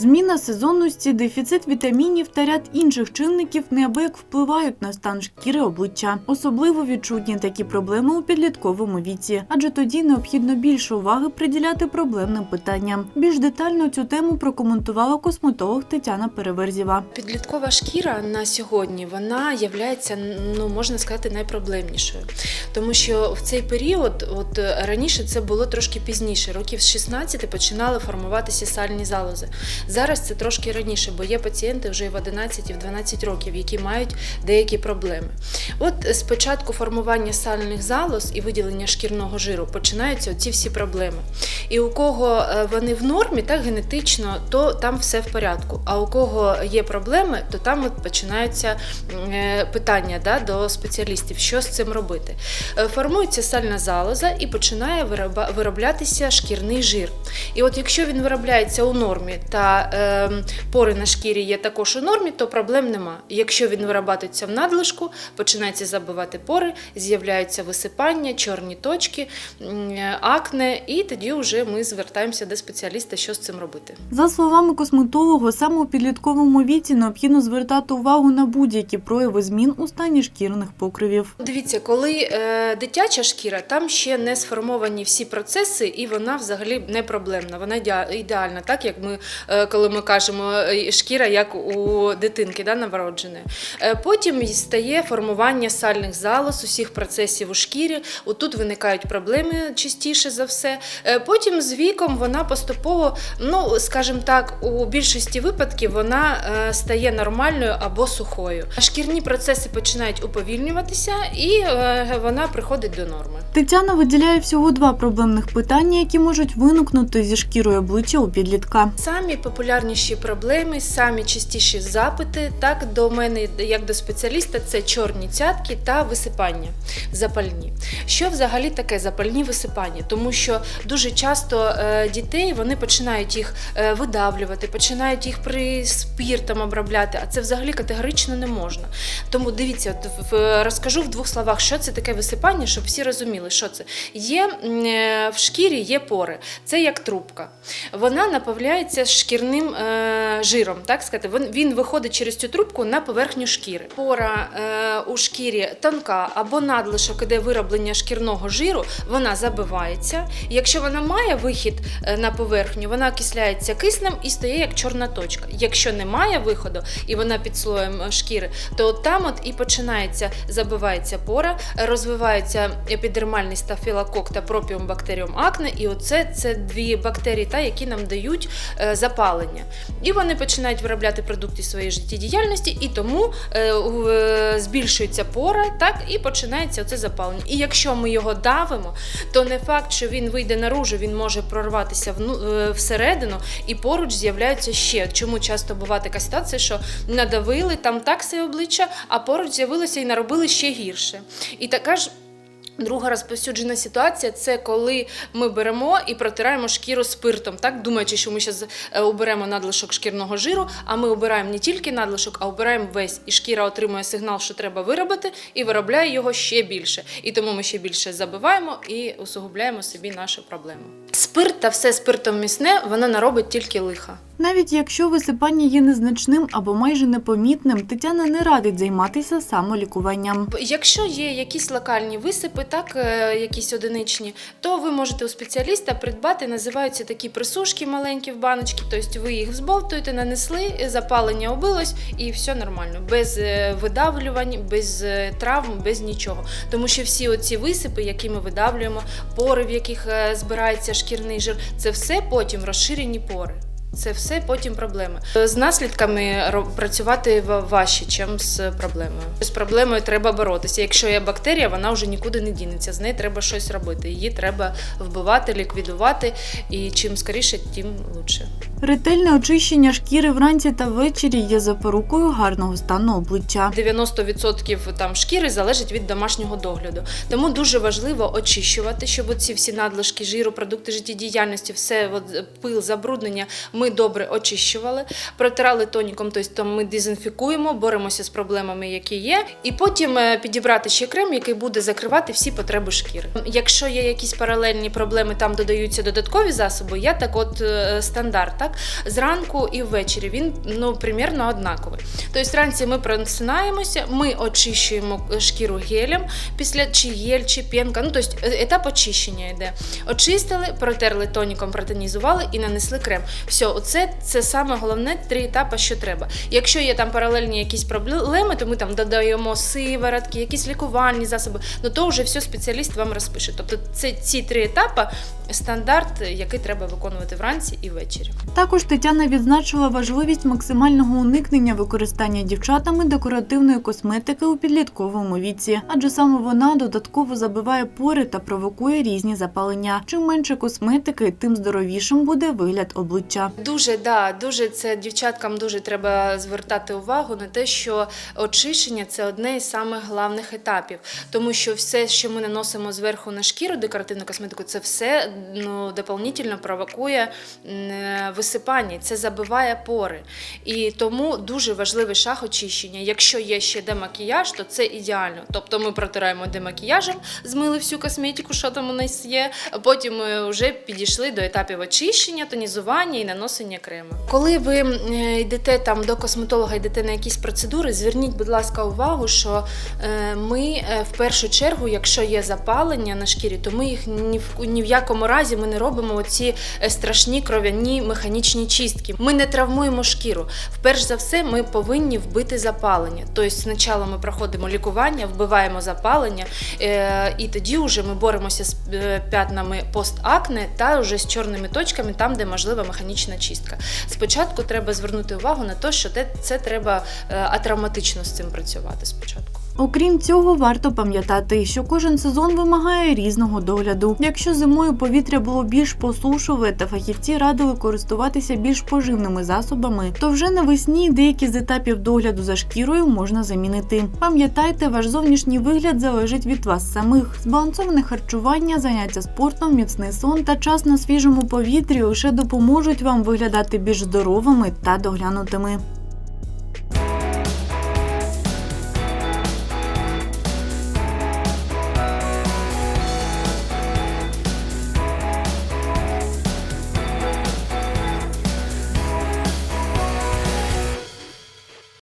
Зміна сезонності, дефіцит вітамінів та ряд інших чинників неабияк впливають на стан шкіри обличчя. Особливо відчутні такі проблеми у підлітковому віці, адже тоді необхідно більше уваги приділяти проблемним питанням. Більш детально цю тему прокоментувала косметолог Тетяна Переверзєва. Підліткова шкіра на сьогодні вона є, ну можна сказати, найпроблемнішою, тому що в цей період, от е, раніше це було трошки пізніше, років з 16 починали формуватися сальні залози. Зараз це трошки раніше, бо є пацієнти вже в 11 і в 12 років, які мають деякі проблеми. От з початку формування сальних залоз і виділення шкірного жиру починаються ці всі проблеми. І у кого е, вони в нормі, так генетично, то там все в порядку. А у кого є проблеми, то там от починаються е, питання да, до спеціалістів, що з цим робити. Е, Формується сальна залоза і починає вироблятися шкірний жир. І от якщо він виробляється у нормі та е, пори на шкірі є також у нормі, то проблем нема. Якщо він виробляється в надлишку, починається забивати пори, з'являються висипання, чорні точки, акне, і тоді вже ми звертаємося до спеціаліста, що з цим робити. За словами косметолога, саме у підлітковому віці необхідно звертати увагу на будь-які прояви змін у стані шкірних покривів. Дивіться, коли е, дитяча шкіра, там ще не сформовані всі процеси, і вона взагалі не проблемна. Вона ідеальна, так як ми, е, коли ми кажемо е, шкіра, як у дитинки, да, новородженої. Е, потім стає формування сальних залоз, усіх процесів у шкірі. Отут виникають проблеми частіше за все. Е, потім з віком вона поступово, ну скажімо так, у більшості випадків вона стає нормальною або сухою. Шкірні процеси починають уповільнюватися, і вона приходить до норми. Тетяна виділяє всього два проблемних питання, які можуть виникнути зі шкірою обличчя у підлітка. Самі популярніші проблеми, самі частіші запити, так до мене, як до спеціаліста, це чорні цятки та висипання запальні. Що взагалі таке запальні висипання? Тому що дуже часто е, дітей вони починають їх е, видавлювати, починають їх при спіртом обробляти, а це взагалі категорично не можна. Тому дивіться, розкажу в двох словах, що це таке висипання, щоб всі розуміли, що це. Є е, в шкірі є пори, це як трубка. Вона наповняється шкірним е, жиром, так сказати. Він, виходить через цю трубку на поверхню шкіри. Пора е, у шкірі тонка або надлишок, іде вироблення шкірного жиру, вона забивається. Якщо вона має вихід е, на поверхню, вона окисляється киснем і стає як чорна точка. Якщо немає виходу і вона під слоєм шкіри, то там от і починається, забивається пора, розвивається епідермальний стафілокок та пропіум бактеріум акне, і оце це дві бактерії, та, які нам дають е, запалення. І вони починають виробляти продукти своєї життєдіяльності, і тому е, е, збільшується пора, так, і починається оце запалення. І якщо ми його давимо, то не факт, що він вийде наружу, він може прорватися е, всередину, і поруч з'являються ще. Чому часто буває така ситуація, що надавили там так все обличчя, а поруч з'явилося і наробили ще гірше. І така ж. Друга розповсюджена ситуація це коли ми беремо і протираємо шкіру спиртом, так думаючи, що ми зараз оберемо надлишок шкірного жиру, а ми обираємо не тільки надлишок, а обираємо весь. І шкіра отримує сигнал, що треба виробити, і виробляє його ще більше. І тому ми ще більше забиваємо і усугубляємо собі нашу проблему. Спирт та все спиртом місне, воно наробить тільки лиха. Навіть якщо висипання є незначним або майже непомітним, Тетяна не радить займатися самолікуванням. Якщо є якісь локальні висипи, так е, якісь одиничні, то ви можете у спеціаліста придбати, називаються такі присушки маленькі в баночки. Тобто ви їх взбовтуєте, нанесли, запалення обилось і все нормально, без е, видавлювань, без е, травм, без нічого. Тому що всі оці висипи, які ми видавлюємо, пори, в яких збирається шкірний жир, це все потім розширені пори. Це все потім проблеми. З наслідками працювати важче, ніж з проблемою. З проблемою треба боротися. Якщо є бактерія, вона вже нікуди не дінеться. З нею треба щось робити. Її треба вбивати, ліквідувати. І чим скоріше, тим краще. Ретельне очищення шкіри вранці та ввечері є запорукою гарного стану обличчя. 90% там шкіри залежить від домашнього догляду. Тому дуже важливо очищувати, щоб ці всі надлишки жиру, продукти життєдіяльності, все от, пил, забруднення ми добре очищували, протирали тоніком, тобто ми дезінфікуємо, боремося з проблемами, які є, і потім е, підібрати ще крем, який буде закривати всі потреби шкіри. Якщо є якісь паралельні проблеми, там додаються додаткові засоби. Я так, от е, стандарт, так зранку і ввечері він ну примірно однаковий. Тобто вранці ми просинаємося, ми очищуємо шкіру гелем після чи гель, чи пінка. Ну тобто е, етап очищення йде. Очистили, протерли тоніком, протонізували і нанесли крем. Все, оце це саме головне три етапи, що треба. Якщо є там паралельні якісь проблеми, то ми там додаємо сиворотки, якісь лікувальні засоби. Ну то вже все спеціаліст вам розпише. Тобто це ці три етапи стандарт, який треба виконувати вранці і ввечері. Також Тетяна відзначила важливість максимального уникнення використання дівчатами декоративної косметики у підлітковому віці, адже саме вона додатково забиває пори та провокує різні запалення. Чим менше косметики, тим здоровішим буде вигляд обличчя. Дуже да, дуже це дівчаткам дуже треба звертати увагу на те, що очищення це одне із самих головних етапів, тому що все, що ми наносимо зверху на шкіру, декоративну косметику, це все ну дополнительно провокує е, висипання, це забиває пори. І тому дуже важливий шаг очищення. Якщо є ще демакіяж, то це ідеально. Тобто ми протираємо демакіяжем, змили всю косметику, що там у нас є. Потім ми вже підійшли до етапів очищення, тонізування і наносення крему. Коли ви е, йдете там до косметолога, йдете на якісь процедури, зверніть, будь ласка, увагу, що е, ми е, в першу чергу, якщо є запалення на шкірі, то ми їх ні в ні в якому разі ми не робимо оці е, страшні кров'яні механічні чистки. Ми не травмуємо шкіру. Вперш за все, ми повинні вбити запалення. Тобто, спочатку ми проходимо лікування, вбиваємо запалення, і тоді вже ми боремося з п'ятнами постакне та вже з чорними точками, там, де можлива механічна чистка. Спочатку треба звернути увагу на те, що це треба е, атравматично з цим працювати спочатку. Окрім цього, варто пам'ятати, що кожен сезон вимагає різного догляду. Якщо зимою повітря було більш посушове та фахівці радили користуватися більш поживними засобами, то вже навесні деякі з етапів догляду за шкірою можна замінити. Пам'ятайте, ваш зовнішній вигляд залежить від вас самих. Збалансоване харчування, заняття спортом, міцний сон та час на свіжому повітрі лише допоможуть вам виглядати більш здоровими та доглянутими.